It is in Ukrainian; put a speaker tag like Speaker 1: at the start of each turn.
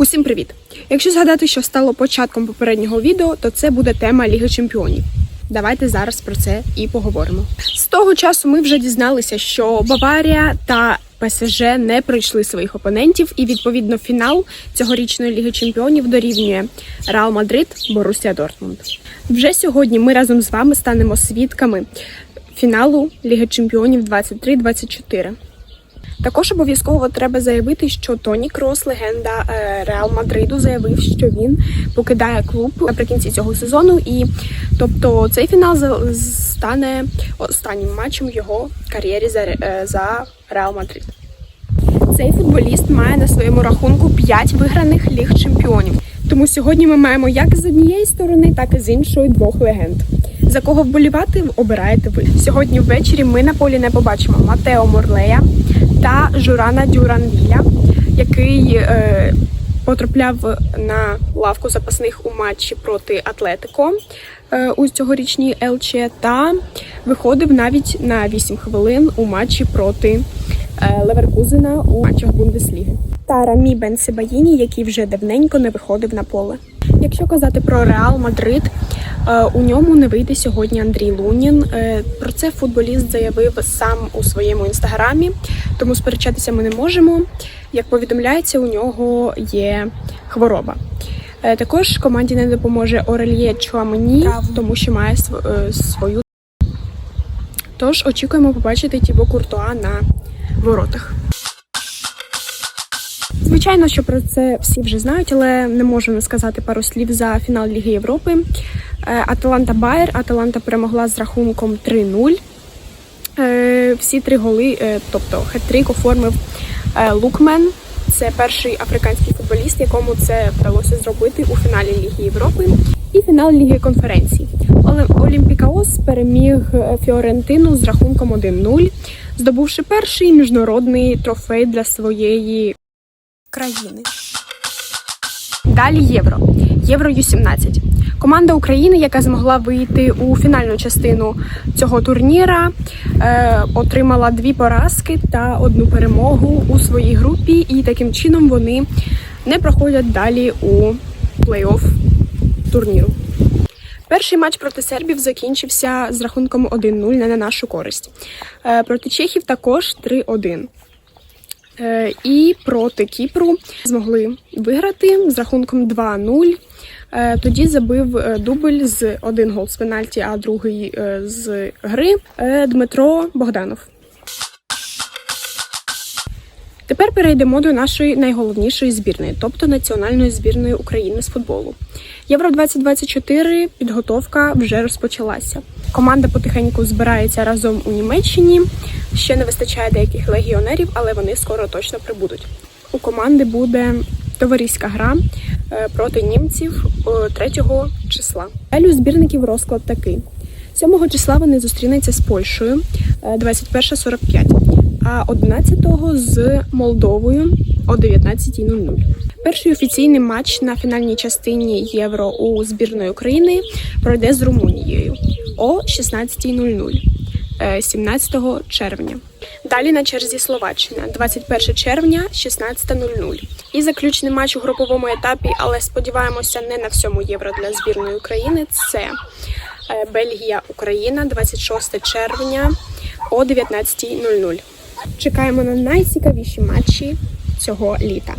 Speaker 1: Усім привіт! Якщо згадати, що стало початком попереднього відео, то це буде тема Ліги Чемпіонів. Давайте зараз про це і поговоримо. З того часу ми вже дізналися, що Баварія та ПСЖ не пройшли своїх опонентів, і відповідно фінал цьогорічної Ліги Чемпіонів дорівнює Реал Мадрид Борусія Дортмунд. Вже сьогодні ми разом з вами станемо свідками фіналу Ліги Чемпіонів 23-24. Також обов'язково треба заявити, що Тоні Крос, легенда е, Реал Мадриду, заявив, що він покидає клуб наприкінці цього сезону, і тобто цей фінал стане останнім матчем його кар'єрі е, за Реал Мадрид. Цей футболіст має на своєму рахунку 5 виграних ліг чемпіонів. Тому сьогодні ми маємо як з однієї сторони, так і з іншої двох легенд. За кого вболівати, обираєте ви. Сьогодні ввечері ми на полі не побачимо Матео Морлея та Журана Дюранвіля, який е, потрапляв на лавку запасних у матчі проти Атлетико е, у цьогорічній ЛЧ та виходив навіть на 8 хвилин у матчі проти е, Леверкузена у матчах Бундесліги. Та Рамі Бен Себаїні, який вже давненько не виходив на поле. Якщо казати про Реал Мадрид, е, у ньому не вийде сьогодні Андрій Лунін. Е, Про це футболіст заявив сам у своєму інстаграмі, тому сперечатися ми не можемо. Як повідомляється, у нього є хвороба. Е, Також команді не допоможе Орельє Чуамені, тому що має св- свою. Тож очікуємо побачити Тібо Куртуа на воротах. Звичайно, що про це всі вже знають, але не можу не сказати пару слів за фінал Ліги Європи. Е, Аталанта Байер. Аталанта перемогла з рахунком 3-0. Е, Всі три голи, е, тобто хет-трик оформив Лукмен. Це перший африканський футболіст, якому це вдалося зробити у фіналі Ліги Європи і фінал Ліги конференцій. Олімпікаос переміг Фіорентину з рахунком 1-0, здобувши перший міжнародний трофей для своєї країни. Далі євро. Євро Ю-17. Команда України, яка змогла вийти у фінальну частину цього турніра, е, отримала дві поразки та одну перемогу у своїй групі, і таким чином вони не проходять далі у плей-офф турніру. Перший матч проти сербів закінчився з рахунком 1-0 не на нашу користь. Е, Проти чехів також 3-1. Е, І проти Кіпру змогли виграти з рахунком 2-0. Е, Тоді забив е, дубль з один гол з пенальті, а другий з гри Дмитро Богданов. Тепер перейдемо до нашої найголовнішої збірної, тобто національної збірної України з футболу. Євро 2024 підготовка вже розпочалася. Команда потихеньку збирається разом у Німеччині. Ще не вистачає деяких легіонерів, але вони скоро точно прибудуть. У команди буде товариська гра е, проти німців е, 3 числа. Далі у збірників розклад такий: 7 числа вони зустрінуться з Польщею е, 21.45, а 11-го з Молдовою о 19.00. Перший офіційний матч на фінальній частині Євро у збірної України пройде з Румунією о 16.00. е, 17 червня. Далі на черзі Словаччина 21 червня 16.00. І заключний матч у груповому етапі, але сподіваємося, не на всьому євро для збірної України. Це е, Бельгія, Україна 26 червня о 19.00. Чекаємо на найцікавіші матчі цього літа.